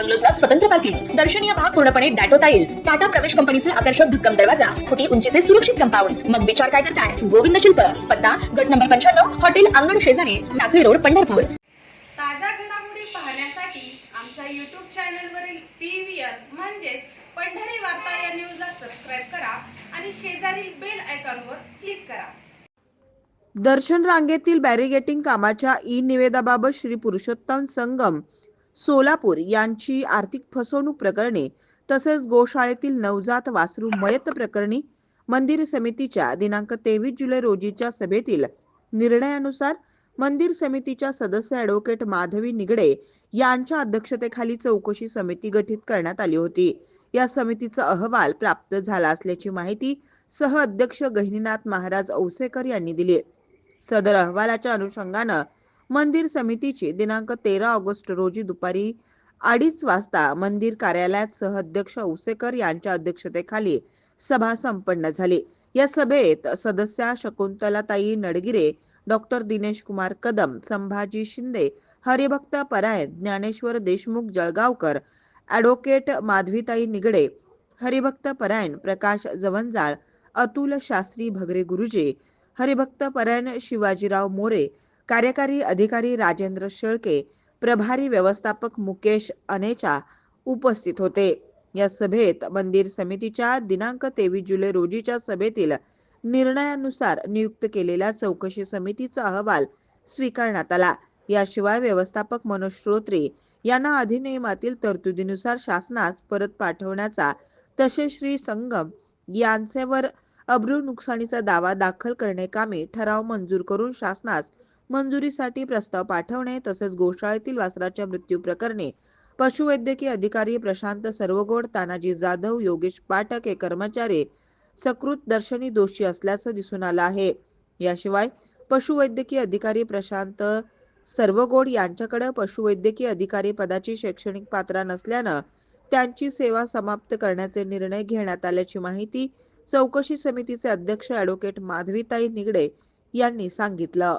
बंगलोजला स्वतंत्र पार्किंग दर्शनीय भाग पूर्णपणे डॅटो टाइल्स टाटा प्रवेश कंपनीचे आकर्षक भक्कम दरवाजा फुटी उंचीचे सुरक्षित कंपाऊंड. मग विचार काय करताय? गोविंद शिल्प पत्ता गट नंबर पंच्याण्णव हॉटेल अंगण शेजारी टाकळी रोड पंढरपूर. ताज्या घडामोडी पाहण्यासाठी आमच्या यूट्यूब चॅनलवरील पी व्ही आर म्हणजेच पंढरी वार्ता या न्यूजला सबस्क्राईब करा आणि शेजारील बेल आयकॉनवर क्लिक करा. दर्शन रांगेतील बॅरिगेटिंग कामाच्या ई निवेदाबाबत श्री पुरुषोत्तम संगम सोलापूर यांची आर्थिक फसवणूक प्रकरणे तसेच गोशाळेतील नवजात वासरू मयत प्रकरणी मंदिर समितीच्या दिनांक तेवीस जुलै रोजीच्या सभेतील निर्णयानुसार मंदिर समितीच्या सदस्य ॲडव्होकेट माधवी निगडे यांच्या अध्यक्षतेखाली चौकशी समिती गठीत करण्यात आली होती. या समितीचा अहवाल प्राप्त झाला असल्याची माहिती सह अध्यक्ष गहिनीनाथ महाराज औसेकर यांनी दिली. सदर अहवालाच्या अनुषंगानं मंदिर समितीची दिनांक तेरा ऑगस्ट रोजी दुपारी अडीच वाजता मंदिर कार्यालयात सह अध्यक्ष औसेकर यांच्या अध्यक्षतेखाली सभा संपन्न झाली. या सभेत सदस्या शकुंतलाताई नडगिरे डॉक्टर दिनेश कुमार कदम संभाजी शिंदे हरिभक्त परायण ज्ञानेश्वर देशमुख जळगावकर ॲडव्होकेट माधवीताई निगडे हरिभक्त परायण प्रकाश जवंजाळ अतुल शास्त्री भगरे गुरुजी हरिभक्त परायण शिवाजीराव मोरे कार्यकारी अधिकारी राजेंद्र शेळके प्रभारी व्यवस्थापक मुकेश अनेचा उपस्थित होते. या सभेत मंदिर समितीच्या दिनांक तेवीस जुलै रोजीच्या सभेतील निर्णयानुसार नियुक्त केलेल्या चौकशी समितीचा अहवाल स्वीकारण्यात आला. याशिवाय व्यवस्थापक मनोज श्रोत्री यांना अधिनियमातील तरतुदीनुसार शासनास परत पाठवण्याचा तसेच श्री संगम यांचेवर अब्रू नुकसानीचा दावा दाखल करणे कामी ठराव मंजूर करून शासनास मंजुरीसाठी प्रस्ताव पाठवणे तसेच गोशाळेतील वासराच्या मृत्यू प्रकरणी. पशुवैद्यकीय अधिकारी प्रशांत सर्वगोड तानाजी जाधव योगेश पाठक हे कर्मचारी सकृत दर्शनी दोषी असल्याचं दिसून आलं आहे. याशिवाय पशुवैद्यकीय अधिकारी प्रशांत सर्वगोड यांच्याकडे पशुवैद्यकीय अधिकारी पदाची शैक्षणिक पात्रा नसल्यानं त्यांची सेवा समाप्त करण्याचे निर्णय घेण्यात आल्याची माहिती चौकशी समितीचे अध्यक्ष ॲडव्होकेट माधवीताई निगडे यांनी सांगितलं.